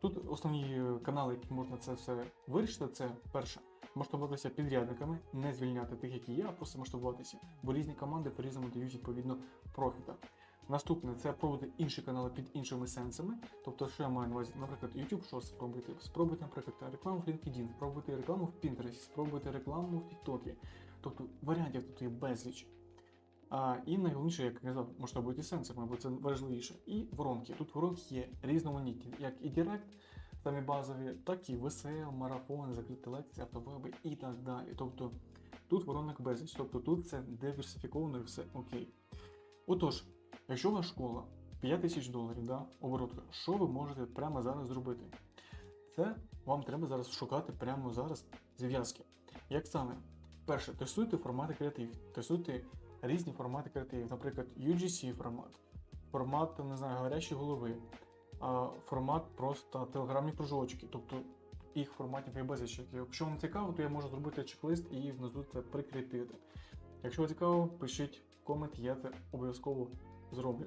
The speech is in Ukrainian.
Тут основні е, канали, які можна це все вирішити, це перше, масштабуватися підрядниками, не звільняти тих, які є, а просто масштабуватися, бо різні команди по-різному дають відповідно профіта. Наступне це пробувати інші канали під іншими сенсами. Тобто, що я маю на увазі, наприклад, YouTube Shorts спробуйте, спробуйте, наприклад, рекламу в LinkedIn, спробуйте рекламу в Pinterest, спробуйте рекламу в TikTok. Тобто варіантів тут є безліч. А, і найголовніше, як я казав, масштабуйте сенсами, бо це важливіше. І воронки. Тут воронки є різноманітні, як і Директ, самі базові, так і VSL, марафон, закриті лекції, автовеби і так далі. Тобто тут воронок безліч, тобто тут це диверсифіковано і все окей. Отож, якщо у вас школа 5 тисяч доларів, да, оборотка, що ви можете прямо зараз зробити? Це вам треба зараз шукати прямо зараз зв'язки. Як саме? Перше, тестуйте формати креатив, тестуйте різні формати креативів, наприклад, UGC формат, формат, не знаю, гарячі голови, формат просто телеграмні кружочки, тобто їх форматів є безліч. Якщо вам цікаво, то я можу зробити чек-лист і внизу це прикріпити. Якщо вам цікаво, пишіть комент, я це обов'язково зроблю.